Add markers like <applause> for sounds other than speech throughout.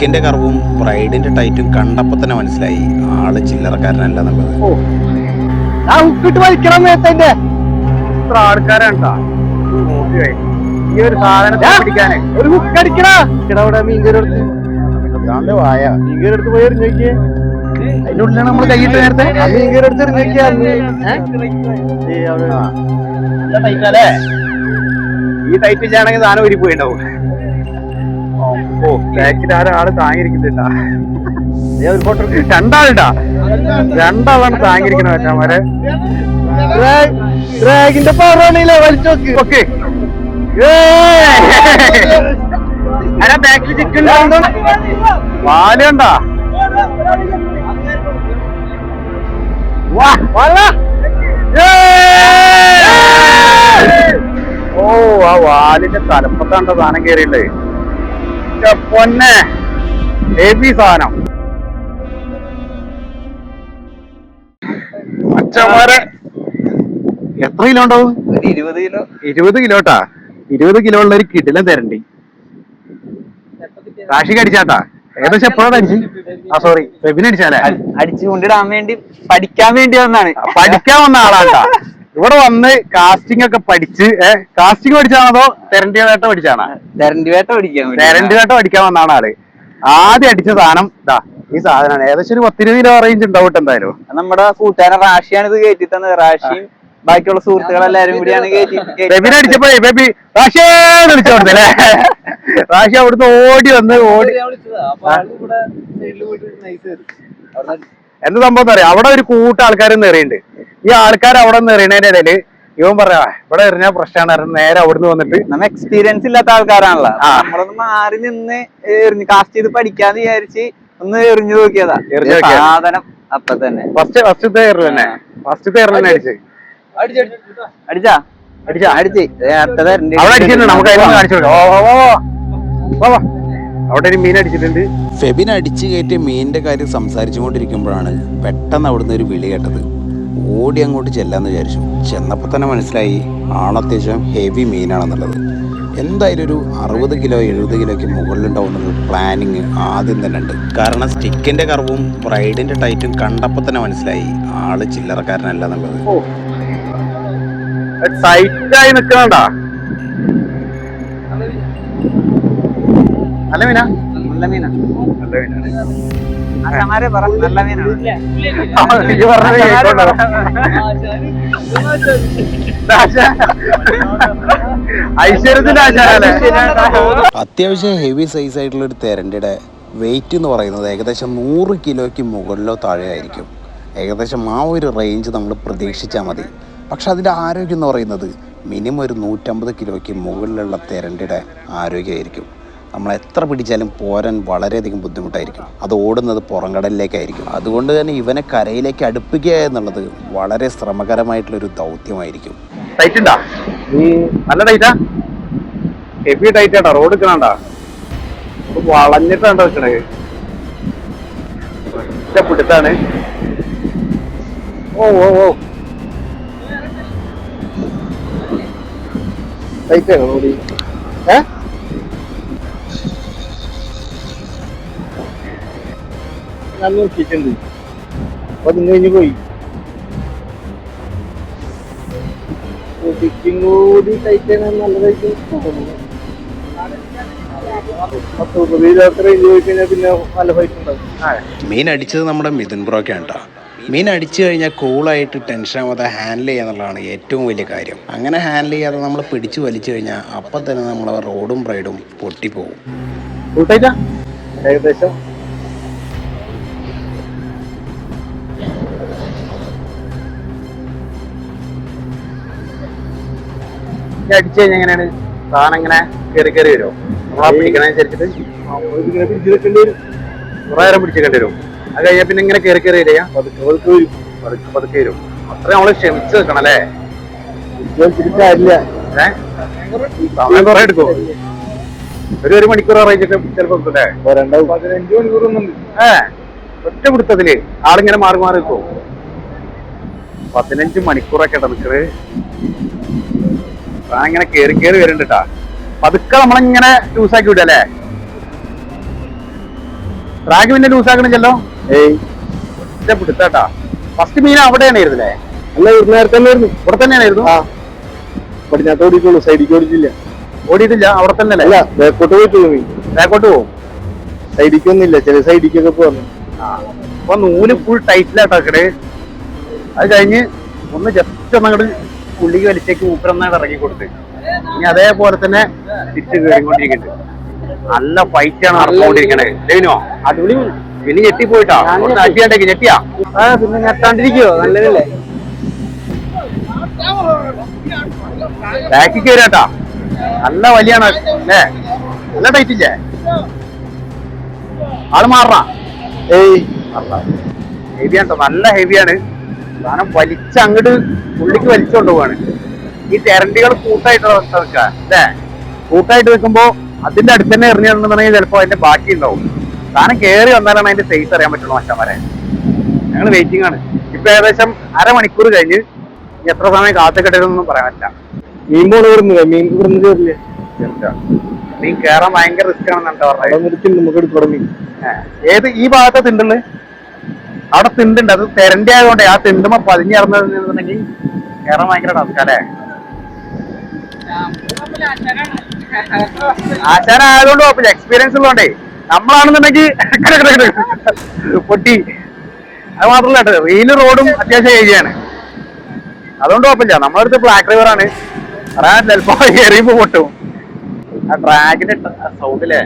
സ്റ്റിക്കിന്റെ കർവും പ്രൈഡിന്റെ ടൈറ്റും കണ്ടപ്പോ തന്നെ മനസ്സിലായി. ആൾ ചില്ലറക്കാരനല്ല എന്നുള്ളത് ഈ ഒരു സാധനത്തെ പിടിക്കാനേ. ഒരു ഹുക്ക് അടിക്കണ ഇവിടെ മീൻകറി എടുത്ത്? അതാണ്ട് വായ. മീൻകറി എടുത്ത് പോയി എറിഞ്ഞു നോക്കിയേ. അതിന്റെ ഉള്ളിലാണ് നമ്മൾ കൈയിട്ട് നേരത്തെ. മീൻകറി എടുത്ത് എറിഞ്ഞു ഈ ടൈറ്റ് ഇല്ലാണെങ്കിൽ സാധനം ഉരി പോയിണ്ടാവും ഓ ബാക്കിൽ ആരാൾ ഫോട്ടോ രണ്ടാളുണ്ടാ? രണ്ടാളാണ് താങ്ങിയിരിക്കണ വെച്ചാമാരെ ഡ്രാഗിന്റെ പവറാണല്ലേ വലിച്ചോക്ക്. ഓക്കെ. അല്ല ബാക്കിൽ ചിക്കൻ പാൽ കണ്ടാ വാ ഓ ആ വാലിന്റെ തലപ്പത്താണ്ട സാധനം ഇന്റെ പൊന്നെ. ഹെവി സാധനം? അച്ഛന്മാരെ. എത്ര കിലോ ഉണ്ടാവും? ഇരുപത് കിലോ. ഇരുപത് കിലോട്ടാ ഇരുപത് കിലോ ഉള്ള ഒരു കിടിലം തരണ്ടി. കാശിക്ക് അടിച്ചാട്ടാ. ഏകദേശം എപ്പോഴാണ് അടിച്ചു? ആ സോറി വെബിന് അടിച്ചാലേ? അടിച്ചു കൊണ്ടിടാൻ വേണ്ടി പഠിക്കാൻ വേണ്ടി വന്നാണ്. പഠിക്കാൻ വന്ന ആളാട്ടാ. ഇവിടെ വന്ന് കാസ്റ്റിംഗ് ഒക്കെ പഠിച്ച് ഏഹ് കാസ്റ്റിംഗ് പഠിച്ചാണോ അതോ തെരണ്ടി വേട്ട പഠിച്ചാണോ? തെരണ്ടി വേട്ട പഠിക്കാൻ തെരണ്ടി വേട്ട പഠിക്കാൻ വന്നാണ് ആൾ. ആദ്യം അടിച്ച സാധനം ഇതാ ഈ സാധനമാണ്. ഏകദേശം ഒരു പത്തിരുപത് കിലോ റേഞ്ച് ഉണ്ടാവും എന്തായാലും. നമ്മുടെ കൂട്ടുകാരൻ റാഷിയാണ് ഇത് കയറ്റി തന്നത് റാഷിയും ബാക്കിയുള്ള സുഹൃത്തുക്കളെല്ലാരും കൂടിയാണ് ബെബിനെ അടിച്ചപ്പോ ബേബി റാഷിയാണ് വിളിച്ചു കൊടുത്തല്ലേ റാഷി അവിടുന്ന് ഓടി വന്ന് ഓടി എന്ത് സംഭവം എന്താ പറയാ അവിടെ ഒരു കൂട്ടം ആൾക്കാരും എറിയുണ്ട്. ഈ ആൾക്കാർ അവിടെ നിന്ന് എറിയണേന്റെ ഇടയിൽ ഇവൻ പറയാ ഇവിടെ എറിഞ്ഞ പ്രശ്നമാണ് നേരെ അവിടുന്ന് വന്നിട്ട് നമ്മ എക്സ്പീരിയൻസ് ഇല്ലാത്ത ആൾക്കാരാണല്ലോ. നമ്മളൊന്ന് മാറി നിന്ന് എറിഞ്ഞ് കാസ്റ്റ് ചെയ്ത് പഠിക്കാന്ന് വിചാരിച്ച് ഒന്ന് എറിഞ്ഞു നോക്കിയതാ. സാധനം അപ്പൊ തന്നെ. ഫസ്റ്റ് ഫസ്റ്റ് തേറു തന്നെ. ഫസ്റ്റ് തേറു തന്നെ അടിച്ച്. അടിച്ചാ അവിടെ അടിച്ചിട്ടുണ്ട്. നമുക്ക് അതിലൊന്ന് കാണിച്ചു കൊടുക്കാം. ഓ, ഓ, ഓ, ഓ. വാ, വാ. അവിടെ ഒരു മീൻ അടിച്ചിട്ടുണ്ട്. ഫെബിൻ അടിച്ചു കയറ്റിയ മീനിന്റെ കാര്യം സംസാരിച്ചുകൊണ്ടിരിക്കുമ്പോഴാണ് പെട്ടെന്ന് അവിടുന്ന് ഒരു വിളി കേട്ടത്. ഓടി അങ്ങോട്ട് ചെല്ലാന്ന് വിചാരിച്ചു. ചെന്നപ്പോൾ തന്നെ മനസ്സിലായി ആളത്യാവശ്യം ഹെവി മീനാണെന്നുള്ളത്. എന്തായാലും ഒരു അറുപത് കിലോ എഴുപത് കിലോയ്ക്ക് മുകളിലുണ്ടാവുന്ന ഒരു പ്ലാനിങ് ആദ്യം തന്നെ ഉണ്ട്. കാരണം സ്റ്റിക്കിന്റെ കറവും ബ്രൈഡിന്റെ ടൈറ്റും കണ്ടപ്പോൾ തന്നെ മനസ്സിലായി ആൾ ചില്ലറക്കാരനല്ല എന്നുള്ളത് ടൈറ്റായി നല്ല മീനാ? നല്ല മീനാ. നല്ല മീനാണ് നല്ല മീനാണ്. ഐശ്വര്യത്തിന്റെ ആശാനല്ലേ? അത്യാവശ്യം ഹെവി സൈസ് ആയിട്ടുള്ള ഒരു തെരണ്ടിയുടെ വെയിറ്റ് എന്ന് പറയുന്നത് ഏകദേശം നൂറ് കിലോയ്ക്ക് മുകളിലോ താഴെയായിരിക്കും. ഏകദേശം ആ ഒരു റേഞ്ച് നമ്മൾ പ്രതീക്ഷിച്ചാൽ മതി. പക്ഷെ അതിന്റെ ആരോഗ്യം എന്ന് പറയുന്നത് മിനിമം ഒരു നൂറ്റമ്പത് കിലോയ്ക്ക് മുകളിലുള്ള തെരണ്ടിയുടെ ആരോഗ്യമായിരിക്കും. നമ്മൾ എത്ര പിടിച്ചാലും പോരാൻ വളരെയധികം ബുദ്ധിമുട്ടായിരിക്കും. അത് ഓടുന്നത് പുറംകടലിലേക്കായിരിക്കും. അതുകൊണ്ട് തന്നെ ഇവനെ കരയിലേക്ക് അടുപ്പിക്കുക എന്നുള്ളത് വളരെ ശ്രമകരമായിട്ടുള്ളൊരു ദൗത്യമായിരിക്കും. നല്ല ടൈറ്റാ ഹെവി ടൈറ്റ് റോഡ് വെക്കണേ പിടുത്താണ്. ഓ ഓ ഓ. ടൈറ്റ് ആണ് റോഡ് ഏ? ഞാൻ നോക്കിയിട്ടുണ്ട് അപ്പൊ അത് കഴിഞ്ഞ് പോയി. ഒതുക്കും കൂടി ടൈറ്റാണ് നല്ലതായിട്ട് തോന്നുന്നു. പത്ത് ഇരുപത്തി റേഞ്ച് പോയി കഴിഞ്ഞാൽ പിന്നെ നല്ല ഫൈറ്റ് ഉണ്ടാവും മീൻ അടിച്ചത് നമ്മുടെ മിഥുൻ ബ്രോക്കാണ് കേട്ടോ. മീൻ അടിച്ചു കഴിഞ്ഞാൽ കൂളായിട്ട് ടെൻഷൻ ആവാതെ ഹാൻഡിൽ ചെയ്യുക എന്നുള്ളതാണ് ഏറ്റവും വലിയ കാര്യം. അങ്ങനെ ഹാൻഡിൽ ചെയ്യാതെ നമ്മൾ പിടിച്ചു വലിച്ചു കഴിഞ്ഞാൽ അപ്പം തന്നെ നമ്മളെ റോഡും ബ്രൈഡും പൊട്ടിപ്പോകും ഏകദേശം ഇത് അടിച്ചു കഴിഞ്ഞാൽ എങ്ങനെയാണ്? സാധനം ഇങ്ങനെ കയറി കയറി വരുമോ നമ്മളാ പിടിക്കണനുസരിച്ചിട്ട് കുറെ നേരം പിടിച്ചേക്കേണ്ടി വരും. അത് കഴിഞ്ഞാൽ പിന്നെ ഇങ്ങനെ കയറി കയറി വരിക. പതുക്കെ പതുക്കെ വരും. പതുക്കെ പതുക്കെ വരും. അത്ര നമ്മൾ ക്ഷമിച്ചു നിൽക്കണം അല്ലേ? സമയം കുറെ എടുക്കും ഒരു ഒരു മണിക്കൂർ അറിയിച്ചിട്ട് ചിലപ്പോ പതിനഞ്ച് മണിക്കൂർ ഏ? ഒറ്റ പിടുത്തത്തിൽ ആളിങ്ങനെ മാറി മാറി നിൽക്കും പതിനഞ്ച് മണിക്കൂറൊക്കെ നിൽക്കറ് സാധനം ഇങ്ങനെ കേറി കേറി വരുന്നുണ്ട് കേട്ടാ പതുക്കെ നമ്മളിങ്ങനെ ലൂസാക്കി അല്ലേ? ട്രാക്ക് പിന്നെ ലൂസ് ആക്കണില്ലല്ലോ? ഏയ്. പിടുത്താട്ടാ. ഫസ്റ്റ് മീൻ അവിടെയാണ് ഇരുന്നില്ലേ അല്ല നേരത്തെ ഇവിടെ തന്നെയായിരുന്നു ആ. പടിഞ്ഞാട്ട് ഓടിക്കുള്ളൂ സൈഡിലേക്ക് ഓടിച്ചില്ല ഓടിയിട്ടില്ല അവിടെ തന്നെ അല്ല ബാക്കോട്ട് പോയിട്ടുള്ളൂ മീൻ. ബാക്കോട്ട് പോകും സൈഡിലേക്ക് ഒന്നുമില്ല ചില സൈഡിലേക്കൊക്കെ പോകുന്നു അപ്പൊ നൂൽ ഫുൾ ടൈറ്റിലാട്ടാക്കട് അത് കഴിഞ്ഞ് ഒന്ന് ജസ്റ്റ് ഒന്ന് അങ്ങോട്ട് പുള്ളിക്ക് വലിച്ചേക്ക് മൂപ്പരൊന്നാണ് ഇറങ്ങി കൊടുത്ത് ഇനി അതേപോലെ തന്നെ തിരിച്ചു കയറിക്കൊണ്ടിരിക്കുന്നുണ്ട്. നല്ല ഫൈറ്റ് ആണ് നടന്നുകൊണ്ടിരിക്കണേ. ലെവിനോ അടിപൊളി. പിന്നെ ഞെട്ടിപ്പോയിട്ടാ? ഒന്ന് അടിയാണ്ടേക്ക് ഞെട്ടിയാ? ആ പിന്നെ ഞെട്ടാണ്ടിരിക്കോ നല്ലതല്ലേ? ബാക്കി കയറാട്ടാ നല്ല വലിയാണ് അല്ലേ? നല്ല ടൈറ്റ് ഇല്ലേ? ആൾ മാറണ? ഏയ്. ഹെവിയാണ് നല്ല ഹെവിയാണ് സാധനം വലിച്ച അങ്ങോട്ട് പുള്ളിക്ക് വലിച്ചുകൊണ്ട് പോവാണ് ഈ തെരണ്ടികൾ കൂട്ടായിട്ട് വെക്കുക അല്ലേ? കൂട്ടായിട്ട് വെക്കുമ്പോ അതിന്റെ അടുത്ത് തന്നെ എറിഞ്ഞിട്ടുണ്ടെന്നുണ്ടെങ്കിൽ ചിലപ്പോ അതിന്റെ ബാക്കി ഉണ്ടാവും. സാധനം കയറി വന്നാലാണ് അതിന്റെ സൈസ് അറിയാൻ പറ്റുള്ളൂ മച്ചാമാരെ ഞങ്ങൾ വെയിറ്റിംഗ് ആണ്. ഇപ്പൊ ഏകദേശം അരമണിക്കൂർ കഴിഞ്ഞ് എത്ര സമയം കാത്തുകെട്ടരുതെന്നൊന്നും പറയാൻ പറ്റില്ല. മീൻ പോൾ വരുന്നില്ല മീൻ ഇവിടുന്ന് മീൻ നീ കേറാൻ ഭയങ്കര റിസ്ക് ആണെന്നാണ് പറഞ്ഞത്. ഏത് ഈ ഭാഗത്തെ തിണ്ടുള്ളു? അവിടെ തിണ്ടുണ്ട്. അത് തെരണ്ടി ആയതുകൊണ്ട് ആ തിണ്ടുമ്പോ പതിഞ്ഞിറന്നിട്ടുണ്ടെങ്കിൽ കയറാൻ ഭയങ്കര ടാസ്ക് ആശാന ആയതുകൊണ്ട് കുഴപ്പമില്ല. എക്സ്പീരിയൻസ് ഉള്ളതുകൊണ്ടേ നമ്മളാണെന്നുണ്ടെങ്കിൽ <laughs> പൊട്ടി. അത് മാത്രമല്ല കേട്ടോ. റോഡും അത്യാവശ്യം ഏരിയയാണ് അതുകൊണ്ട് കുഴപ്പമില്ല. നമ്മളടുത്ത് ബ്ലാക്ക് ഡ്രൈവർ ആണ്. പറയാൻ ചിലപ്പോ എറിയുമ്പോ പൊട്ടും. ആ ട്രാക്കിന്റെ സൗണ്ടില്ലേ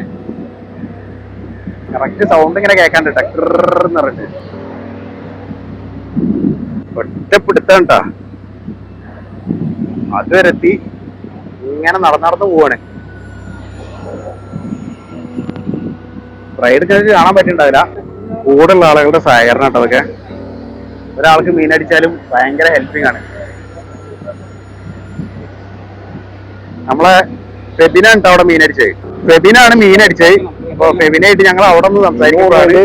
കറക്റ്റ് സൗണ്ട് ഇങ്ങനെ കേൾക്കാണ്ട് ടക്കർന്ന് പറഞ്ഞിട്ട്. ഒറ്റപ്പിടുത്തം അതുവരെത്തി അതുവരെ ഇങ്ങനെ നടന്ന് പോവാണ്. റൈഡ് നിങ്ങൾക്ക് കാണാൻ പറ്റുന്നുണ്ടാവില്ല കൂടെയുള്ള ആളുകളുടെ സഹകരണം കേട്ടോ അതൊക്കെ. ഒരാൾക്ക് മീനടിച്ചാലും ഭയങ്കര ഹെൽപ്പിംഗ് ആണ്. നമ്മളെ ഫെബിനാണ് കേട്ടോ അവിടെ മീനടിച്ചത്. ഫെബിനാണ് മീനടിച്ചത്. ഫെബിനായിട്ട് ഞങ്ങൾ അവിടെ നിന്ന് സംസാരിക്കുമ്പോഴാണ്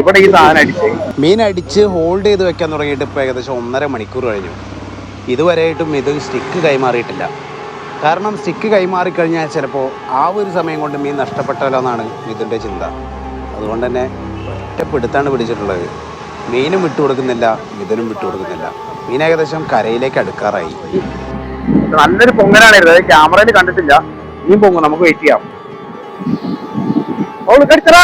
ഇവിടെ ഈ സാധനം അടിച്ച്. മീൻ അടിച്ച് ഹോൾഡ് ചെയ്ത് വെക്കാൻ തുടങ്ങിയിട്ട് ഇപ്പോൾ ഏകദേശം ഒന്നര മണിക്കൂർ കഴിഞ്ഞു. ഇതുവരെയായിട്ടും ഇത് സ്റ്റിക്ക് കൈമാറിയിട്ടില്ല. കാരണം സ്റ്റിക്ക് കൈമാറിക്കഴിഞ്ഞാൽ ചിലപ്പോൾ ആ ഒരു സമയം കൊണ്ട് മീൻ നഷ്ടപ്പെട്ടല്ലോ എന്നാണ് ഇതിന്റെ ചിന്ത. അതുകൊണ്ട് തന്നെ ഒറ്റപ്പെടുത്താണ് പിടിച്ചിട്ടുള്ളത്. മീനും വിട്ടു കൊടുക്കുന്നില്ല ഇതിനും വിട്ടുകൊടുക്കുന്നില്ല മീൻ ഏകദേശം കരയിലേക്ക് അടുക്കാറായി. നല്ലൊരു പൊങ്ങലാണ് ക്യാമറയിൽ കണ്ടിട്ടില്ല. നീ പൊങ്ങും. നമുക്ക് വെയിറ്റ് ചെയ്യാം. ഓൾ ಕಟ್ತಾರ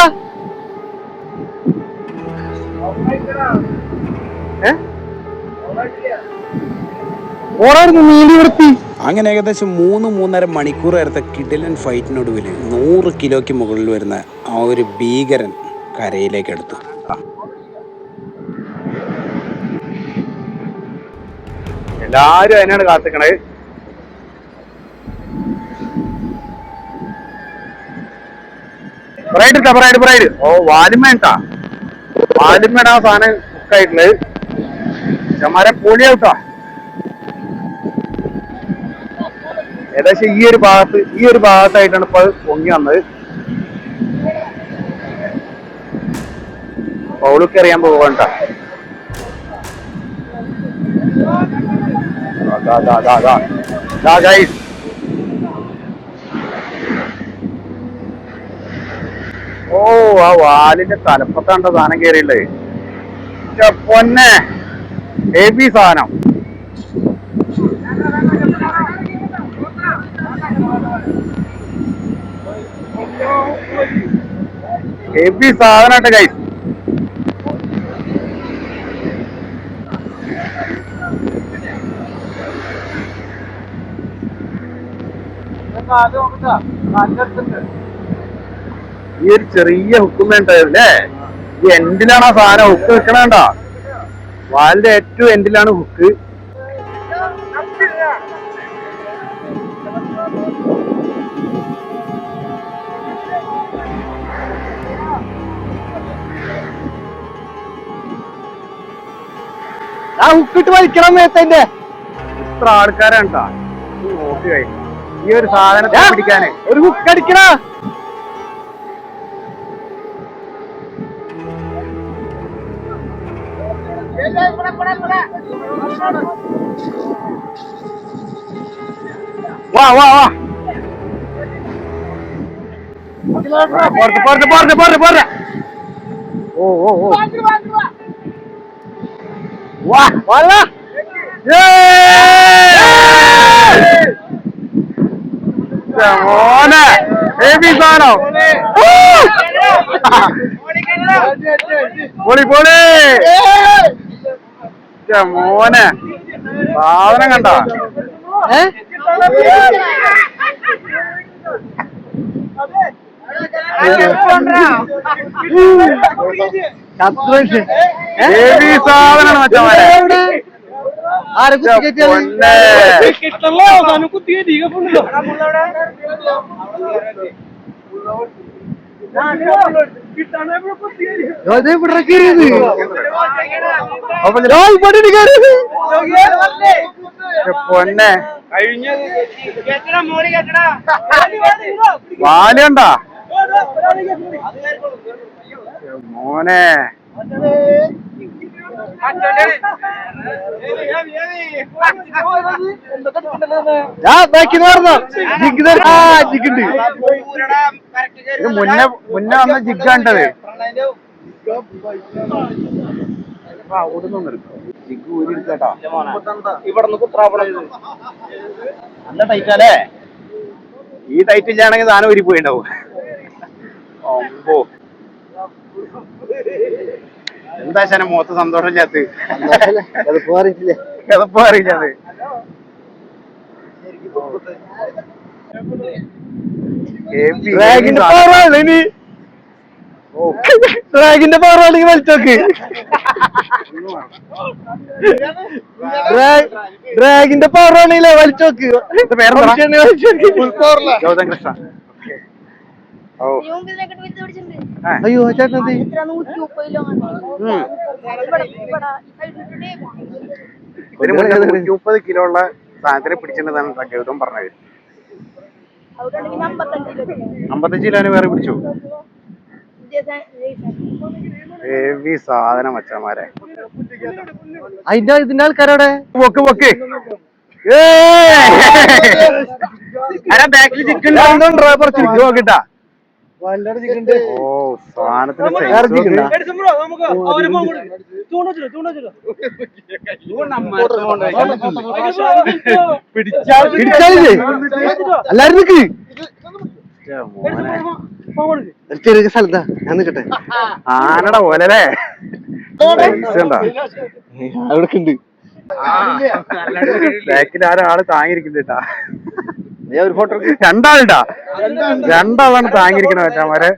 അങ്ങനെ ഏകദേശം മൂന്ന് മൂന്നര മണിക്കൂർ നേരത്തെ കിഡിലൻ ഫൈറ്റിനൊടുവിൽ നൂറ് കിലോയ്ക്ക് മുകളിൽ വരുന്ന ആ ഒരു ഭീകരൻ കരയിലേക്ക് എടുത്തു. എല്ലാരും അതിനാണ് കാത്തിക്കണത് ബ്രൈഡ് ഇട്ടാ ബ്രൈഡ് ഓ വാലിമേട്ടാ ആ സാധനം കുക്കായിട്ടുള്ളത് ചമാരെ പൊളിയാട്ടാ ഏകദേശം ഈ ഒരു ഭാഗത്ത് ഈ ഒരു ഭാഗത്തായിട്ടാണ് ഇപ്പൊ അത് പൊങ്ങി വന്നത്. പൗളിക്ക് അറിയാൻ പോകണ്ട ദാ, ദാ, ദാ, ദാ. ദാ, guys. ഓ ആ വാലിന്റെ തലപ്പത്താണ്ട സാധനം കയറിയുള്ളത് പൊന്നെ. ഹെവി സാധനം. ഹെവി സാധനമായിട്ട് കൈസ് ഈ ഒരു ചെറിയ ഹുക്കും ഉണ്ടായല്ലേ ഈ എൻഡിലാണ് ആ സാധനം ഹുക്ക് നിൽക്കണേണ്ട വാലിന്റെ ഏറ്റവും എൻഡിലാണ് ഹുക്ക് ആ ഹുക്കിട്ട് വലിക്കണം നേരത്തെ ഇത്ര ആൾക്കാരാണ് ട്ടാ. ഇത് ഈ ഒരു സാധനത്തെ പിടിക്കാനേ. ഒരു ഹുക്ക് അടിക്കണ. വാ വാ വാ. പുറത്ത് പുറത്ത് പുറത്ത് പുറത്ത് പുറത്ത് ഓ ഓ. വാ വാ മോനെ. ഹെവി സാധനം. പൊളി പൊളി. മോനെ. സാധനം കണ്ട? ഹെവി സാധനം മച്ചമാരെ ഛെ, പൊന്നെ. അപ്പൊ ഛെ, പൊന്നെ. വാലുണ്ട മോനെ. മുന്നേ മുന്നേ വന്ന ജിഗാണ്ടത് നല്ല ഈ ടൈറ്റ് ഇല്ലാണെങ്കിൽ സാധനം ഊരി പോയിണ്ടാവും അമ്പോ. എന്താ ശന മുഖത്ത് സന്തോഷം ചാത്ത് കിതപ്പോ ഡ്രാഗിന്റെ പവറാണ് ഇനി. ഡ്രാഗിന്റെ പവറാണെങ്കിൽ വലിച്ചോക്ക്. ഡ്രാഗിന്റെ പവറാണെങ്കിലേ വലിച്ചോക്ക് ഗൗതം കൃഷ്ണ. അയ്യോ ചേട്ടൻ മുപ്പത് കിലോ ഉള്ള സാധനത്തിനെ പിടിച്ചിട്ടുണ്ടെന്നാണ് ഗൗതം പറഞ്ഞത്. അമ്പത്തഞ്ചിലാണ് അമ്പത്തഞ്ച് കിലോന് വേറെ പിടിച്ചു. ഹെവി സാധനം മച്ചന്മാരെ അതിന്റെ ഇതിന്റെ ആൾക്കാരവിടെ? പൊക്ക് പൊക്ക് ബാക്കിൽ ചിക്കൻ നോക്കിട്ടാ. ഓ സാധനത്തിന് എല്ലാരും നിക്ക്. മോനെ. ചെറിയ സ്ഥലത്താ. ഞാൻ നിക്കട്ടെ. ആനടെ പോലല്ലേ Size അവിടെ ഉണ്ട്? ബാക്കിൽ ആരാൾ താങ്ങിയിരിക്കുന്നുണ്ടാ ഞാൻ ഒരു ഫോട്ടോ രണ്ടാളുണ്ടാ രണ്ടാളാണ് താങ്ങിയിരിക്കണ മച്ചാമാരെ.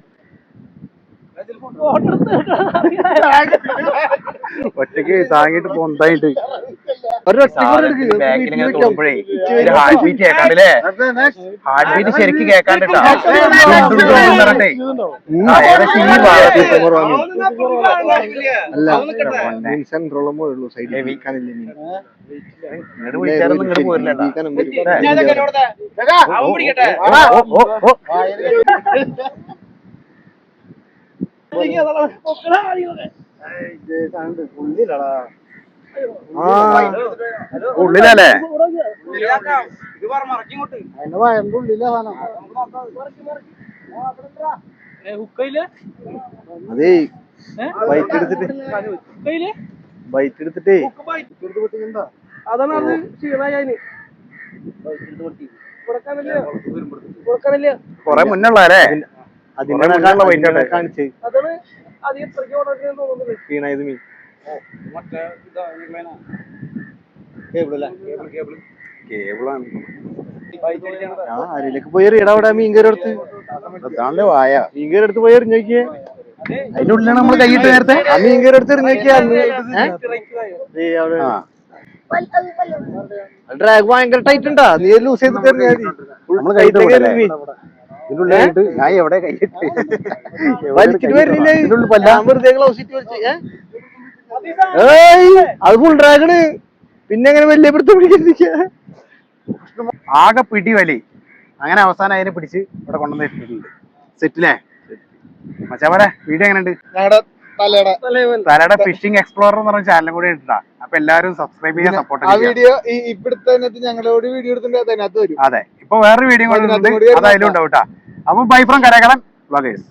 ഒറ്റയ്ക്ക് താങ്ങിട്ട് പൊന്തായിട്ട് ഒരു ഒറ്റ ബാക്കിൽ ഇങ്ങനെ തോന്നുമ്പോഴേ ഹാർട്ട് ബീറ്റ് കേൾക്കാണ്ടല്ലേ ഹാർട്ട് ബീറ്റ് ശരിക്ക് കേൾക്കാണ്ടിട്ടാ ഉള്ളൂ ഉള്ളിലല്ലേ? അതേ ബൈറ്റ് എടുത്തിട്ട്. ബൈറ്റ് എടുത്തിട്ടേ. അതാണ് അത് ക്ഷീണായി കൊറേ മുന്നേ കൊടുക്കാനില്ല കൊറേ മുന്നുള്ളതല്ലേ അതിന്റെ. കാണിച്ച്. വീണായത് മീൻ. കേബിളാണ്. ആ ആരിലേക്ക് പോയി എറിയടാ അവിടെ മീൻ കയറി എടുത്ത്. വായ. മീൻ കയറി എടുത്ത് പോയി എറിഞ്ഞോക്കിയേ അതിന്റെ ഉള്ളിലാണ് നമ്മൾ കൈയിട്ട് നേരത്തെ. ആ മീൻ കയറി എടുത്ത് എറിഞ്ഞു നോക്കിയാ അന്ന്. അവിടെ. ആ. പല്ല് ഡ്രാഗ് ഭയങ്കര ടൈറ്റ് ഉണ്ടാ? നീ ലൂസ് ചെയ്തിട്ട് നമ്മൾ കൈയിട്ട് ഞാൻ എവിടെ വലിച്ചിട്ട് വരുന്നില്ലേ ഞാൻ വെറുതെ ഗ്ലൗസ് ഇട്ട് വലിച്ച് ഏയ് അത് ഫുൾ ഡ്രാഗണ് പിന്നെ എങ്ങനെ വലിയ പിടുത്തം ആകെ പിടി വലി. അങ്ങനെ അവസാനം അതിനെ പിടിച്ച് ഇവിടെ കൊണ്ടുവന്നിട്ടുണ്ട് സെറ്റില്ലേ മച്ചാമരെ വീഡിയോ എങ്ങനെയുണ്ട്? തലയുടെ ഫിഷിംഗ് എക്സ്പ്ലോറർ എന്ന് പറഞ്ഞ ചാനലും കൂടി ഇട്ടാ അപ്പൊ എല്ലാവരും സബ്സ്ക്രൈബ് ചെയ്യാൻ സപ്പോർട്ട് ആ വീഡിയോ ഇവിടുത്തെ ഞങ്ങളോട് വീഡിയോ എടുത്തിട്ടുണ്ട് അതിനകത്ത് വരും. അതെ. ഇപ്പൊ വേറൊരു വീഡിയോ കൊണ്ട് അത് ഉണ്ടാവും കേട്ടോ അപ്പൊ ബൈ ഫ്രം കടകടൻ വ്ളോഗേഴ്സ്